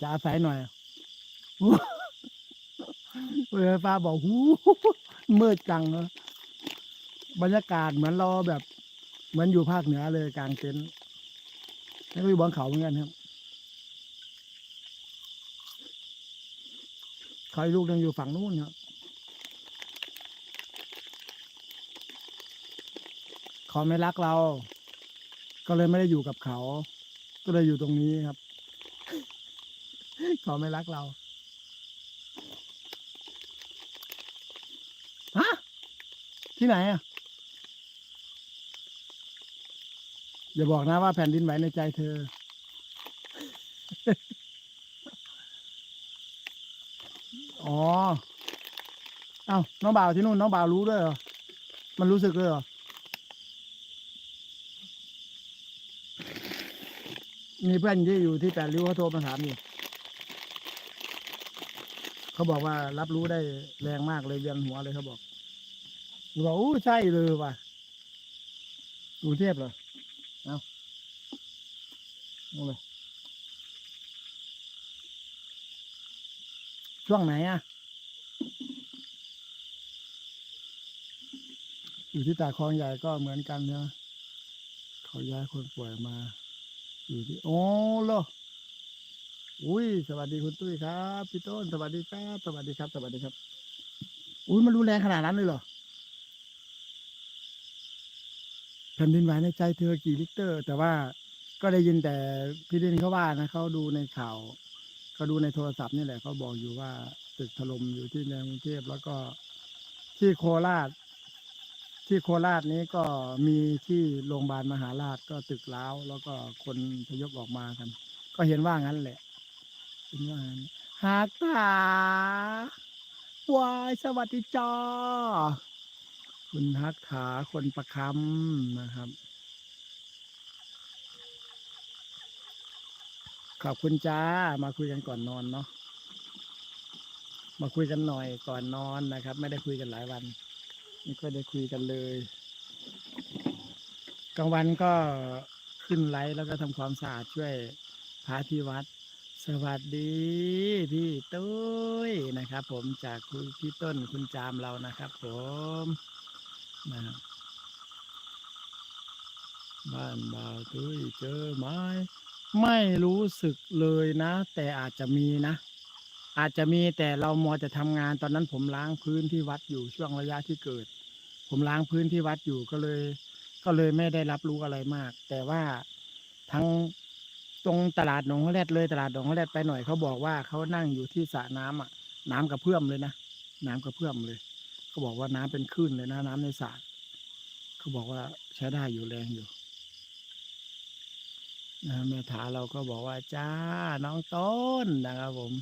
จะอาศัยหน่อยเวลาฟ้าบอกหูมืดจังเนอะบรรยากาศเหมือนเราแบบ เหมือนอยู่ภาคเหนือเลยกลางเต็นท์แล้วก็อยู่บนเขาเหมือนกันครับเขาอีกลูกหนึงอยู่ฝั่งนู้นครับเขาไม่รักเรา ก็เลยไม่ได้อยู่กับเขา ก็เลยอยู่ตรงนี้ครับ เขาไม่รักเรา ฮะ ที่ไหนอะ อย่าบอกนะว่าแผ่นดินไหวในใจเธอ อ๋อ เอ้า น้องบ่าวที่นู่น น้องบ่าวรู้ด้วยเหรอ มันรู้สึกเลยเหรอ มีเพื่อนที่อยู่ที่แปดริ้วเขาโทรมาถามอยู่ เขาบอกว่ารับรู้ได้แรงมากเลยเวียนหัวเลยเขาบอกผมบอกอู้ใช่เลยว่ะกรุงเทพเหรอเอาเอาเลยช่วงไหนอะ อยู่ที่ตาคลองใหญ่ก็เหมือนกันใช่ไหมเขาย้ายคนป่วยมา อยู่ที่ โอ้โล อุ้ย สวัสดีคุณตุ้ยครับพี่ต้นสวัสดีครับสวัสดีครับ สวัสดีครับ อุ้ยมันรุนแรงขนาดนั้นเลยเหรอแผ่นดินไหวในใจเธอกี่ลิตรแต่ว่าก็ได้ยินแต่พี่ดินเขาว่านะเขาดูในข่าวเขาดูในโทรศัพท์นี่แหละเขาบอกอยู่ว่าตึกถล่มอยู่ที่ในกรุงเทพแล้วก็ที่โคราช ที่โคราชนี้ก็มีที่โรงพยาบาลมหาราชก็ตึกร้าวแล้วก็คนพยพออกมากัน ก็เห็นว่างั้นแหละ เห็นว่างั้นหากตาวายสวัสดีจ้าคุณฮักขาคนประคำนะครับ ขอบคุณจ้า มาคุยกันก่อนนอนเนาะมาคุยกันหน่อยก่อนนอนนะครับ ไม่ได้คุยกันหลายวัน ไม่ค่อยได้คุยกันเลยกลางวันก็ขึ้นไลฟ์แล้วก็ทำความสะอาดช่วยพระที่วัด สวัสดีพี่ตุ้ยนะครับ ผมจากคุณพี่ต้นคุณจามเรานะครับ ผมนะบ้านบ่าวตุ้ยเจอไหมไม่รู้สึกเลยนะ แต่อาจจะมีนะ อาจจะมีแต่เรามัวจะทำงานตอนนั้นผมล้างพื้นที่วัดอยู่ช่วงระยะที่เกิด ผมล้างพื้นที่วัดอยู่ก็เลย ก็เลยไม่ได้รับรู้อะไรมาก แต่ว่าทั้ง ตรงตลาดหนองแลดเลยตลาดหนองแลดไปหน่อยเขาบอกว่าเขานั่งอยู่ที่สระน้ำอะ น้ำกระเพื่อมเลยนะน้ำกระเพื่อมเลยเขาบอกว่าน้ำเป็นคลื่นเลยนะน้ำในสระเขาบอกว่าใช้ได้อยู่แรงอยู่นะแม่ถาเราก็บอกว่าจ้าน้องต้นนะครับผม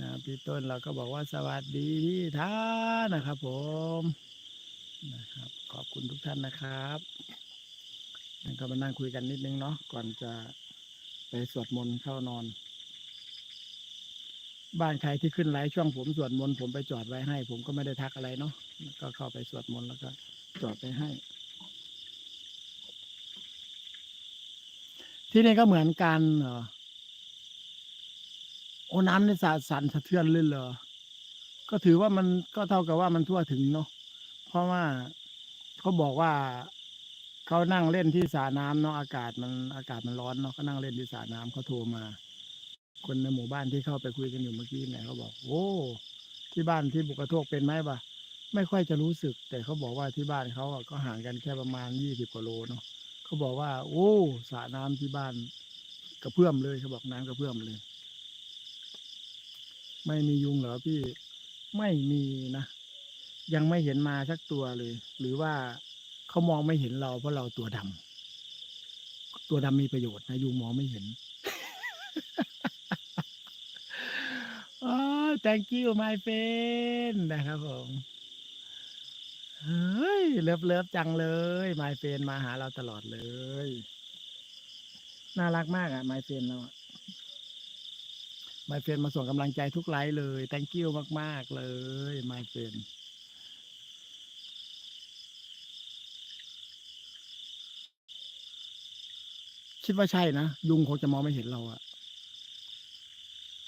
นะพี่ต้นเราก็บอกว่าสวัสดีพี่ท่านนะครับ ผมนะครับ ขอบคุณทุกท่านนะครับงั้นก็มานั่งคุยกันนิดนึงเนาะก่อนจะ ไปสวดมนต์เข้านอน บ้านใครที่ขึ้นไลฟ์ช่วงผมสวดมนต์ผมไปจอดไว้ให้ ผมก็ไม่ได้ทักอะไรเนาะก็เข้าไปสวดมนต์แล้วก็จอดไปให้ ที่นี่ก็เหมือนกันเหรอโอ้น้ำในสาสันสะเทือนเลยเหรอก็ถือว่ามันก็เท่ากับว่ามันทั่วถึงเนาะเพราะว่าเขาบอกว่า เขานั่งเล่นที่สระน้ำเนาะอากาศมันอากาศมันร้อนเนาะเขานั่งเล่นที่สระน้ำเขาโทรมา คนในหมู่บ้านที่เข้าไปคุยกันอยู่เมื่อกี้เนี่ยเขาบอก โอ้ที่บ้านที่บุกกระโทกเป็นไหมปะไม่ค่อยจะรู้สึก แต่เขาบอกว่าที่บ้านเขาอะก็ห่างกันแค่ประมาณยี่สิบกว่าโลเนาะเขาบอกว่า โอ้สระน้ำที่บ้านกระเพื่อมเลยเขาบอกน้ำกระเพื่อมเลย ไม่มียุงเหรอพี่ไม่มีนะยังไม่เห็นมาสักตัวเลย หรือว่า เขามองไม่เห็นเราเพราะเราตัวดำตัวดำมีประโยชน์นะยุมองไม่เห็นโอ้ thank you my friend นะครับผมเฮ้ยเลิฟเลิฟจังเลย my friend มาหาเราตลอดเลย น่ารักมากอะ my friend เราอะ my friend มาส่งกำลังใจทุกไลฟ์เลย thank you มาก ๆ เลย my friend คิดว่าใช่นะยุงคงจะมองไม่เห็นเราอะ